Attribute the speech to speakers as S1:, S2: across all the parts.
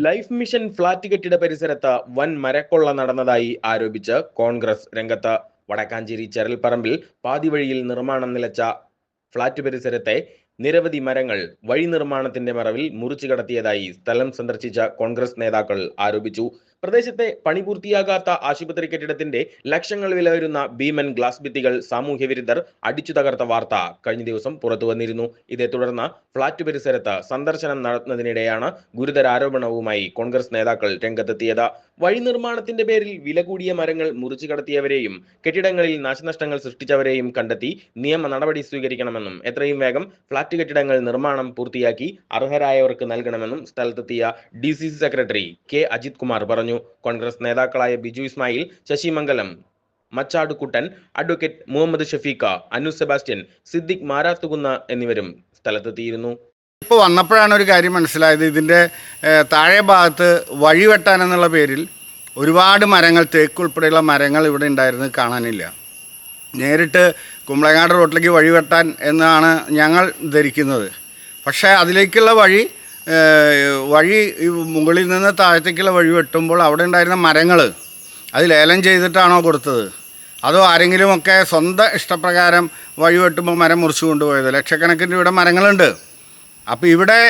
S1: Life mission flat കെട്ടിട പരിസരത്ത് വൻ മരക്കൊള്ള നടന്നതായി ആരോപിച്ച് കോൺഗ്രസ് രംഗത്ത് വടക്കാഞ്ചേരി ചെറൽപ്പറമ്പിൽ പാതിവഴിയിൽ നിർമ്മാണം നിലച്ച ഫ്ളാറ്റ് പരിസരത്തെ നിരവധി മരങ്ങൾ വഴി നിർമ്മാണത്തിന്റെ മറവിൽ മുറിച്ചു കടത്തിയതായി സ്ഥലം സന്ദർശിച്ച കോൺഗ്രസ് നേതാക്കൾ ആരോപിച്ചു. പ്രദേശത്തെ പണി പൂർത്തിയാകാത്ത ആശുപത്രി കെട്ടിടത്തിന്റെ ലക്ഷങ്ങൾ വില വരുന്ന ഭീമൻ ഗ്ലാസ് ഭിത്തികൾ സാമൂഹ്യ വിരുദ്ധർ അടിച്ചു തകർത്ത വാർത്ത കഴിഞ്ഞ ദിവസം പുറത്തു വന്നിരുന്നു. ഇതേ തുടർന്ന് ഫ്ളാറ്റ് പരിസരത്ത് സന്ദർശനം നടത്തുന്നതിനിടെയാണ് ഗുരുതര ആരോപണവുമായി കോൺഗ്രസ് നേതാക്കൾ രംഗത്തെത്തിയത്. വഴി നിർമ്മാണത്തിന്റെ പേരിൽ വില കൂടിയ മരങ്ങൾ മുറിച്ചു കടത്തിയവരെയും കെട്ടിടങ്ങളിൽ നാശനഷ്ടങ്ങൾ സൃഷ്ടിച്ചവരെയും കണ്ടെത്തി നിയമ നടപടി സ്വീകരിക്കണമെന്നും എത്രയും വേഗം ഫ്ളാറ്റ് കെട്ടിടങ്ങൾ നിർമ്മാണം പൂർത്തിയാക്കി അർഹരായവർക്ക് നൽകണമെന്നും സ്ഥലത്തെത്തിയ D C C secretary K Ajith Kumar പറഞ്ഞു. കോൺഗ്രസ് നേതാക്കളായ ബിജു ഇസ്മായിൽ ശശിമംഗലം മച്ചാട് കുട്ടൻ അഡ്വക്കേറ്റ് മുഹമ്മദ് ഷഫീഖ അനു സെബാസ്റ്റ്യൻ സിദ്ദിഖ് മാരാത്തുകുന്ന എന്നിവരും സ്ഥലത്തെത്തിയിരുന്നു.
S2: ഇപ്പോൾ വന്നപ്പോഴാണ് ഒരു കാര്യം മനസ്സിലായത്. ഇതിന്റെ താഴെ ഭാഗത്ത് വഴി വെട്ടാൻ എന്നുള്ള പേരിൽ ഒരുപാട് മരങ്ങൾ തേക്ക് ഉൾപ്പെടെയുള്ള മരങ്ങൾ ഇവിടെ ഉണ്ടായിരുന്നത് കാണാനില്ല. നേരിട്ട് കുമ്പളങ്ങാട് റോട്ടിലേക്ക് വഴി വെട്ടാൻ എന്നാണ് ഞങ്ങൾ ധരിക്കുന്നത്. പക്ഷേ അതിലേക്കുള്ള വഴി വഴി മുകളിൽ നിന്ന് താഴത്തേക്കുള്ള വഴി വെട്ടുമ്പോൾ അവിടെ ഉണ്ടായിരുന്ന മരങ്ങൾ അത് ലേലം ചെയ്തിട്ടാണോ കൊടുത്തത്? അതോ ആരെങ്കിലുമൊക്കെ സ്വന്തം ഇഷ്ടപ്രകാരം വഴി വെട്ടുമ്പോൾ മരം മുറിച്ചു കൊണ്ടുപോയത്? ലക്ഷക്കണക്കിന് ഇവിടെ മരങ്ങളുണ്ട്. അപ്പോൾ ഇവിടെ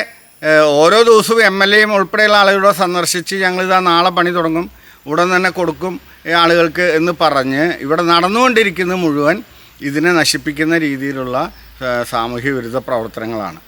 S2: ഓരോ ദിവസവും എം എൽ എയും ഉൾപ്പെടെയുള്ള ആളുകളെ സന്ദർശിച്ച് ഞങ്ങളിതാ നാളെ പണി തുടങ്ങും. ഉടൻ തന്നെ കൊടുക്കും ആളുകൾക്ക് എന്ന് പറഞ്ഞ് ഇവിടെ നടന്നുകൊണ്ടിരിക്കുന്നത് മുഴുവൻ ഇതിനെ നശിപ്പിക്കുന്ന രീതിയിലുള്ള സാമൂഹ്യ വിരുദ്ധ പ്രവർത്തനങ്ങളാണ്.